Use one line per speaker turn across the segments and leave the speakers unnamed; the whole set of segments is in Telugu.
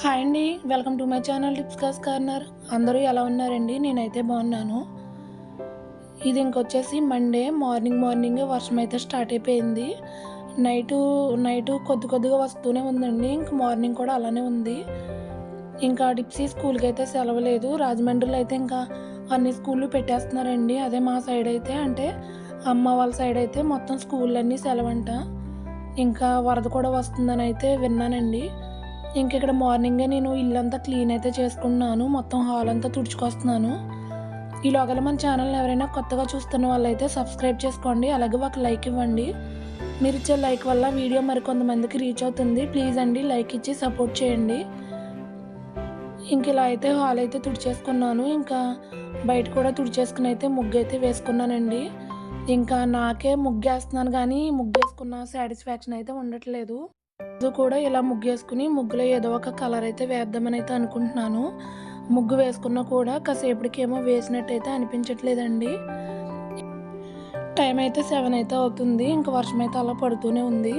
హాయ్ అండి వెల్కమ్ టు మై ఛానల్ టిప్స్కాస్ కార్నర్. అందరూ ఎలా ఉన్నారండి? నేనైతే బాగున్నాను. ఇది ఇంకొచ్చేసి మండే మార్నింగ్ మార్నింగ్ వర్షం అయితే స్టార్ట్ అయిపోయింది. నైటు నైటు కొద్ది కొద్దిగా వస్తూనే ఉందండి. ఇంక మార్నింగ్ కూడా అలానే ఉంది. ఇంకా డిప్సీ స్కూల్కి అయితే సెలవు లేదు రాజమండ్రిలో అయితే ఇంకా అన్ని స్కూళ్ళు పెట్టేస్తున్నారండి. అదే మా సైడ్ అయితే అంటే అమ్మ వాళ్ళ సైడ్ అయితే మొత్తం స్కూళ్ళన్నీ సెలవంట. ఇంకా వరద కూడా వస్తుందని అయితే విన్నానండి. ఇంక ఇక్కడ మార్నింగే నేను ఇల్లంతా క్లీన్ అయితే చేసుకున్నాను. మొత్తం హాల్ అంతా తుడుచుకొస్తున్నాను. ఈ లోగల మన ఛానల్ని ఎవరైనా కొత్తగా చూస్తున్న వాళ్ళైతే సబ్స్క్రైబ్ చేసుకోండి. అలాగే ఒక లైక్ ఇవ్వండి. మీరు ఇచ్చే లైక్ వల్ల వీడియో మరికొంతమందికి రీచ్ అవుతుంది. ప్లీజ్ అండి లైక్ ఇచ్చి సపోర్ట్ చేయండి. ఇంక ఇలా అయితే హాల్ అయితే తుడిచేసుకున్నాను. ఇంకా బయట కూడా తుడిచేసుకుని అయితే ముగ్గు అయితే వేసుకున్నానండి. ఇంకా నాకే ముగ్గు వేస్తున్నాను కానీ ముగ్గు వేసుకున్న సాటిస్ఫాక్షన్ అయితే ఉండట్లేదు. రోజు కూడా ఇలా ముగ్గు వేసుకుని ముగ్గులో ఏదో ఒక కలర్ అయితే వేద్దామని అయితే అనుకుంటున్నాను. ముగ్గు వేసుకున్నా కూడా కాసేపటికేమో వేసినట్టయితే అనిపించట్లేదండి. టైం అయితే సెవెన్ అయితే అవుతుంది. ఇంకా వర్షం అయితే అలా పడుతూనే ఉంది.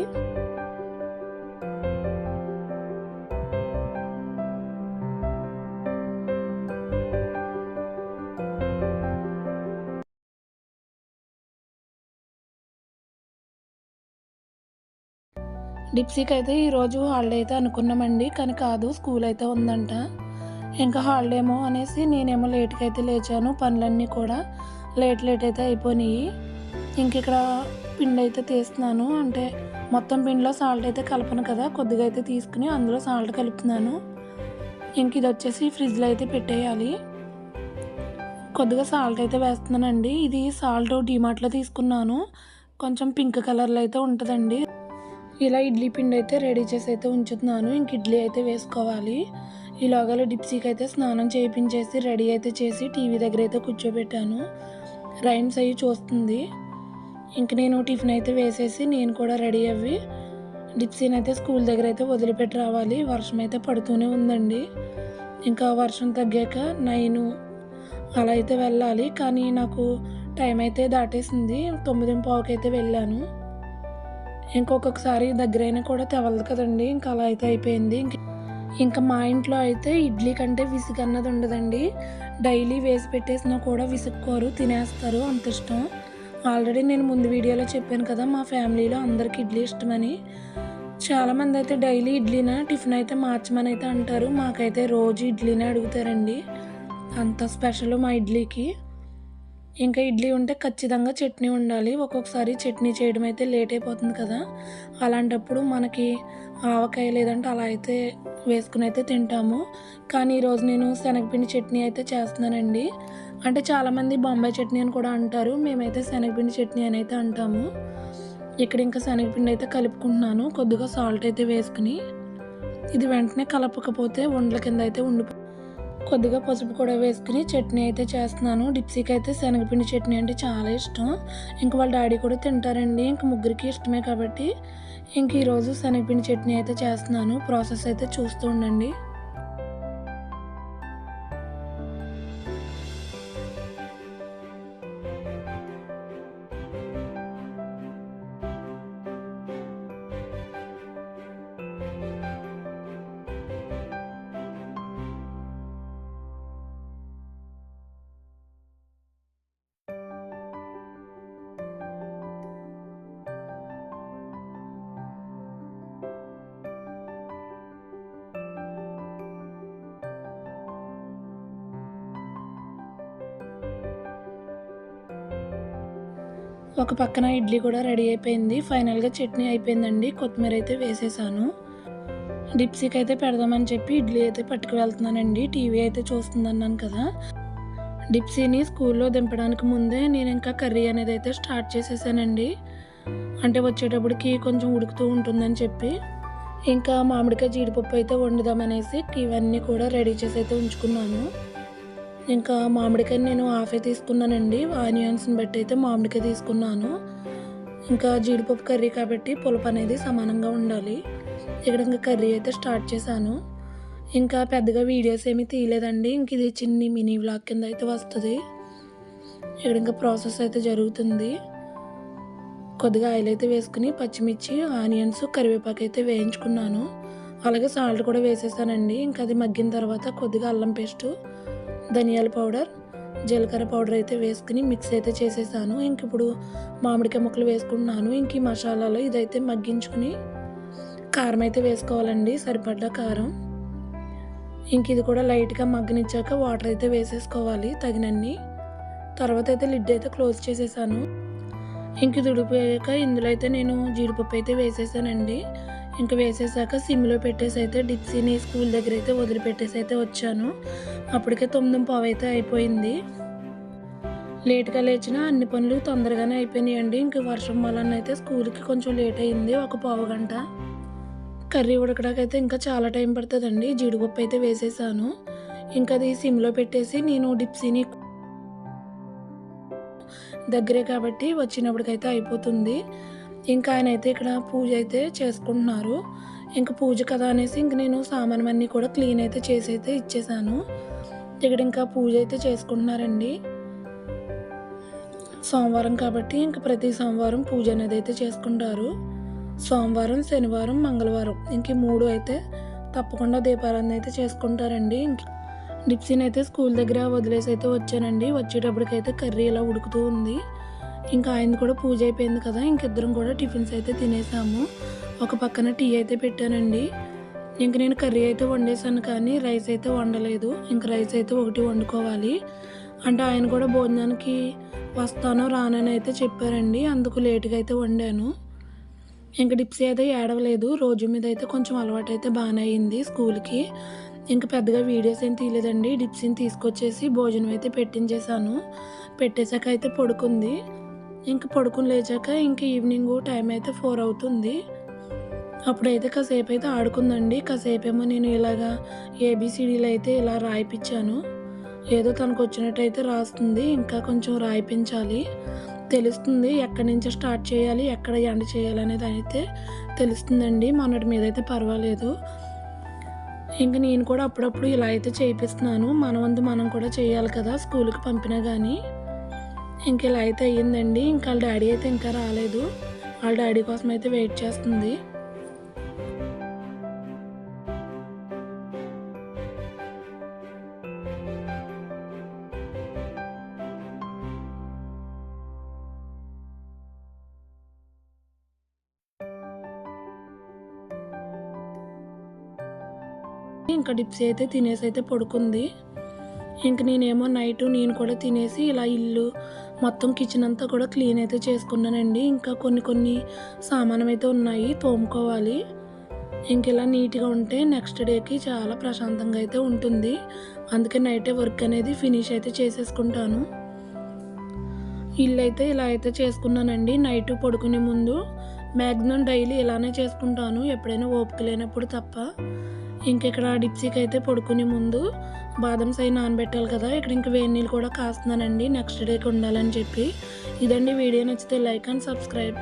డిప్సీకి అయితే ఈరోజు హాలిడే అయితే అనుకున్నామండి కానీ కాదు స్కూల్ అయితే ఉందంట. ఇంకా హాలిడేమో అనేసి నేనేమో లేట్గా అయితే లేచాను పనులన్నీ కూడా లేట్ లేట్ అయితే అయిపోయినాయి. ఇంక ఇక్కడ పిండి అయితే తీస్తున్నాను అంటే మొత్తం పిండిలో సాల్ట్ అయితే కలపను కదా కొద్దిగా అయితే తీసుకుని అందులో సాల్ట్ కలుపుతున్నాను. ఇంక ఇది వచ్చేసి ఫ్రిడ్జ్లో అయితే పెట్టేయాలి. కొద్దిగా సాల్ట్ అయితే వేస్తున్నానండి ఇది సాల్ట్ డిమార్ట్లో తీసుకున్నాను కొంచెం పింక్ కలర్లో అయితే ఉంటుందండి. ఇలా ఇడ్లీ పిండి అయితే రెడీ చేసి అయితే ఉంచుతున్నాను. ఇంక ఇడ్లీ అయితే వేసుకోవాలి. ఈలోగా డిప్సీకి అయితే స్నానం చేయించేసి రెడీ అయితే చేసి టీవీ దగ్గర అయితే కూర్చోబెట్టాను. రైమ్స్ అయ్యి చూస్తుంది. ఇంక నేను టిఫిన్ అయితే వేసేసి నేను కూడా రెడీ అవ్వి డిప్సీని అయితే స్కూల్ దగ్గర అయితే వదిలిపెట్టి రావాలి. వర్షం అయితే పడుతూనే ఉందండి. ఇంకా వర్షం తగ్గాక నైన్ అలా అయితే వెళ్ళాలి. కానీ నాకు టైం అయితే దాటేసింది. తొమ్మిది పావుకి అయితే వెళ్ళాను. ఇంకొకసారి దగ్గరైనా కూడా తెవలదు కదండి. ఇంకా అలా అయితే అయిపోయింది. ఇంక ఇంకా మా ఇంట్లో అయితే ఇడ్లీ కంటే విసుగు అన్నది ఉండదండి. డైలీ వేసి పెట్టేసినా కూడా విసుక్కోరు తినేస్తారు. అంత ఇష్టం. ఆల్రెడీ నేను ముందు వీడియోలో చెప్పాను కదా మా ఫ్యామిలీలో అందరికి ఇడ్లీ ఇష్టమని. చాలామంది అయితే డైలీ ఇడ్లీనా టిఫిన్ అయితే మార్చమని అయితే అంటారు. మాకైతే రోజు ఇడ్లీనే అడుగుతారండి. అంత స్పెషల్ మా ఇడ్లీకి. ఇంకా ఇడ్లీ ఉంటే ఖచ్చితంగా చట్నీ ఉండాలి. ఒక్కొక్కసారి చట్నీ చేయడం అయితే లేట్ అయిపోతుంది కదా. అలాంటప్పుడు మనకి ఆవకాయ లేదంటే అలా అయితే వేసుకుని అయితే తింటాము. కానీ ఈరోజు నేను శనగపిండి చట్నీ అయితే చేస్తున్నానండి. అంటే చాలామంది బొంబాయి చట్నీ అని కూడా అంటారు. మేమైతే శనగపిండి చట్నీ అని అయితే అంటాము. ఇక్కడ ఇంకా శనగపిండి అయితే కలుపుకుంటున్నాను. కొద్దిగా సాల్ట్ అయితే వేసుకుని. ఇది వెంటనే కలపకపోతే ఉండల కింద అయితే ఉండిపో కొద్దిగా పసుపు కూడా వేసుకుని చట్నీ అయితే చేస్తున్నాను. డిప్సీకి అయితే శనగపిండి చట్నీ అంటే చాలా ఇష్టం. ఇంక వాళ్ళ డాడీ కూడా తింటారండి. ఇంక ముగ్గురికి ఇష్టమే కాబట్టి ఇంక ఈరోజు శనగపిండి చట్నీ అయితే చేస్తున్నాను. ప్రాసెస్ అయితే చూస్తూ ఉండండి. ఒక పక్కన ఇడ్లీ కూడా రెడీ అయిపోయింది. ఫైనల్గా చట్నీ అయిపోయిందండి. కొత్తిమీర అయితే వేసేసాను. డిప్సీకి అయితే పెడదామని చెప్పి ఇడ్లీ అయితే పట్టుకు వెళ్తున్నానండి టీవీ అయితే చూస్తుందన్నాను కదా. డిప్సీని స్కూల్లో దింపడానికి ముందే నేను ఇంకా కర్రీ అనేది అయితే స్టార్ట్ చేసేసానండి. అంటే వచ్చేటప్పటికి కొంచెం ఉడుకుతూ ఉంటుందని చెప్పి ఇంకా మామిడికాయ జీడిపప్పు అయితే వండుదామనేసి ఇవన్నీ కూడా రెడీ చేసి అయితే ఉంచుకున్నాను. ఇంకా మామిడికాయ నేను హాఫే తీసుకున్నానండి. ఆనియన్స్ని బట్టి అయితే మామిడికాయ తీసుకున్నాను. ఇంకా జీడిపప్పు కర్రీ కాబట్టి పులుపు అనేది సమానంగా ఉండాలి. ఇక్కడ ఇంకా కర్రీ అయితే స్టార్ట్ చేశాను. ఇంకా పెద్దగా వీడియోస్ ఏమీ తీయలేదండి. ఇంక ఇది చిన్ని మినీ వ్లాగ్ కింద అయితే వస్తుంది. ఇక్కడ ఇంకా ప్రాసెస్ అయితే జరుగుతుంది. కొద్దిగా ఆయిల్ అయితే వేసుకుని పచ్చిమిర్చి ఆనియన్స్ కరివేపాకు అయితే వేయించుకున్నాను. అలాగే సాల్ట్ కూడా వేసేసానండి. ఇంకా అది మగ్గిన తర్వాత కొద్దిగా అల్లం పేస్టు ధనియాల పౌడర్ జీలకర్ర పౌడర్ అయితే వేసుకుని మిక్స్ అయితే చేసేసాను. ఇంక ఇప్పుడు మామిడికాయ ముక్కలు వేసుకుంటున్నాను. ఇంక ఈ మసాలాలో ఇదైతే మగ్గించుకుని కారం అయితే వేసుకోవాలండి సరిపడ్డ కారం. ఇంక ఇది కూడా లైట్గా మగ్గనిచ్చాక వాటర్ అయితే వేసేసుకోవాలి తగినన్ని. తర్వాత అయితే లిడ్ అయితే క్లోజ్ చేసేసాను. ఇంక ఇది ఉడిపోయాక ఇందులో అయితే నేను జీడిపప్పు అయితే వేసేసానండి. ఇంక వేసేసాక సిమ్లో పెట్టేసి అయితే డిప్సీని స్కూల్ దగ్గర అయితే వదిలిపెట్టేసి అయితే వచ్చాను. అప్పటికే తొమ్మిది పావు అయితే అయిపోయింది. లేట్గా లేచిన అన్ని పనులు తొందరగానే అయిపోయినాయండి. ఇంక వర్షం వలన అయితే స్కూల్కి కొంచెం లేట్ అయింది ఒక పావు గంట. కర్రీ ఉడకడాకైతే ఇంకా చాలా టైం పడుతుందండి. జీడిపప్పు అయితే వేసేసాను. ఇంకా అది సిమ్లో పెట్టేసి నేను డిప్సీని దగ్గరే కాబట్టి వచ్చినప్పటికైతే అయిపోతుంది. ఇంకా ఆయన అయితే ఇక్కడ పూజ అయితే చేసుకుంటున్నారు. ఇంకా పూజ కదా అనేసి ఇంక నేను సామాన్ అన్నీ కూడా క్లీన్ అయితే చేసి అయితే ఇచ్చేసాను. ఇక్కడ ఇంకా పూజ అయితే చేసుకుంటున్నారండి. సోమవారం కాబట్టి ఇంకా ప్రతి సోమవారం పూజ అనేది అయితే చేసుకుంటారు. సోమవారం శనివారం మంగళవారం ఇంక మూడు అయితే తప్పకుండా దీపారాధన అయితే చేసుకుంటారండి. ఇంక డిప్సీని అయితే స్కూల్ దగ్గర వదిలేసి అయితే వచ్చానండి. వచ్చేటప్పటికైతే కర్రీ ఇలా ఉడుకుతూ ఉంది. ఇంకా ఆయన కూడా పూజ అయిపోయింది కదా ఇంకిద్దరం కూడా టిఫిన్స్ అయితే తినేసాము. ఒక పక్కన టీ అయితే పెట్టానండి. ఇంక నేను కర్రీ అయితే వండేసాను కానీ రైస్ అయితే వండలేదు. ఇంక రైస్ అయితే ఒకటి వండుకోవాలి. అంటే ఆయన కూడా భోజనానికి వస్తానో రానని అయితే చెప్పారండి. అందుకు లేట్గా అయితే వండాను. ఇంక డిప్సీ అయితే ఏడవలేదు. రోజు మీద అయితే కొంచెం అలవాటు అయితే బాగానే అయింది స్కూల్కి. ఇంకా పెద్దగా వీడియోస్ ఏం తీయలేదండి. డిప్సీని తీసుకొచ్చేసి భోజనం అయితే పెట్టించేసాను పెట్టేశాక అయితే పడుకుంది. ఇంకా పడుకుని లేచాక ఇంకా ఈవినింగ్ టైం అయితే ఫోర్ అవుతుంది. అప్పుడైతే కాసేపు అయితే ఆడుకుందండి. కాసేపేమో నేను ఇలాగా ఏబిసిడీలు అయితే ఇలా రాయిపించాను ఏదో తనకు వచ్చినట్టు అయితే రాస్తుంది. ఇంకా కొంచెం రాయిపించాలి. తెలుస్తుంది ఎక్కడి నుంచి స్టార్ట్ చేయాలి ఎక్కడ ఎండ్ చేయాలి అనేది అయితే తెలుస్తుందండి. మొన్నటి మీద అయితే పర్వాలేదు. ఇంకా నేను కూడా అప్పుడప్పుడు ఇలా అయితే చేయిస్తున్నాను మన వంతు మనం కూడా చేయాలి కదా స్కూల్కి పంపినా కానీ ఇంక ఇలా అయితే అయ్యిందండి. ఇంకా వాళ్ళ డాడీ అయితే ఇంకా రాలేదు. వాళ్ళ డాడీ కోసం అయితే వెయిట్ చేస్తుంది. ఇంకా డిప్స్ అయితే తినేసి అయితే పడుకుంది. ఇంక నేనేమో నైట్ నేను కూడా తినేసి ఇలా ఇల్లు మొత్తం కిచెన్ అంతా కూడా క్లీన్ అయితే చేసుకున్నానండి. ఇంకా కొన్ని కొన్ని సామానం అయితే ఉన్నాయి తోముకోవాలి. ఇంక ఇలా నీట్గా ఉంటే నెక్స్ట్ డేకి చాలా ప్రశాంతంగా అయితే ఉంటుంది. అందుకే నైటే వర్క్ అనేది ఫినిష్ అయితే చేసేసుకుంటాను. ఇల్లు అయితే ఇలా అయితే చేసుకున్నానండి. నైట్ పడుకునే ముందు మ్యాక్సిమం డైలీ ఇలానే చేసుకుంటాను. ఎప్పుడైనా ఓపిక లేనప్పుడు తప్ప. ఇంక ఇక్కడ డిప్సీకి అయితే పడుకునే ముందు బాదం సై నానబెట్టాలి కదా ఇక్కడ ఇంక వేడి నీళ్ళు కూడా కాస్తున్నానండి. నెక్స్ట్ డేకి ఉండాలని చెప్పి. ఇదండి వీడియో నచ్చితే లైక్ అండ్ సబ్స్క్రైబ్.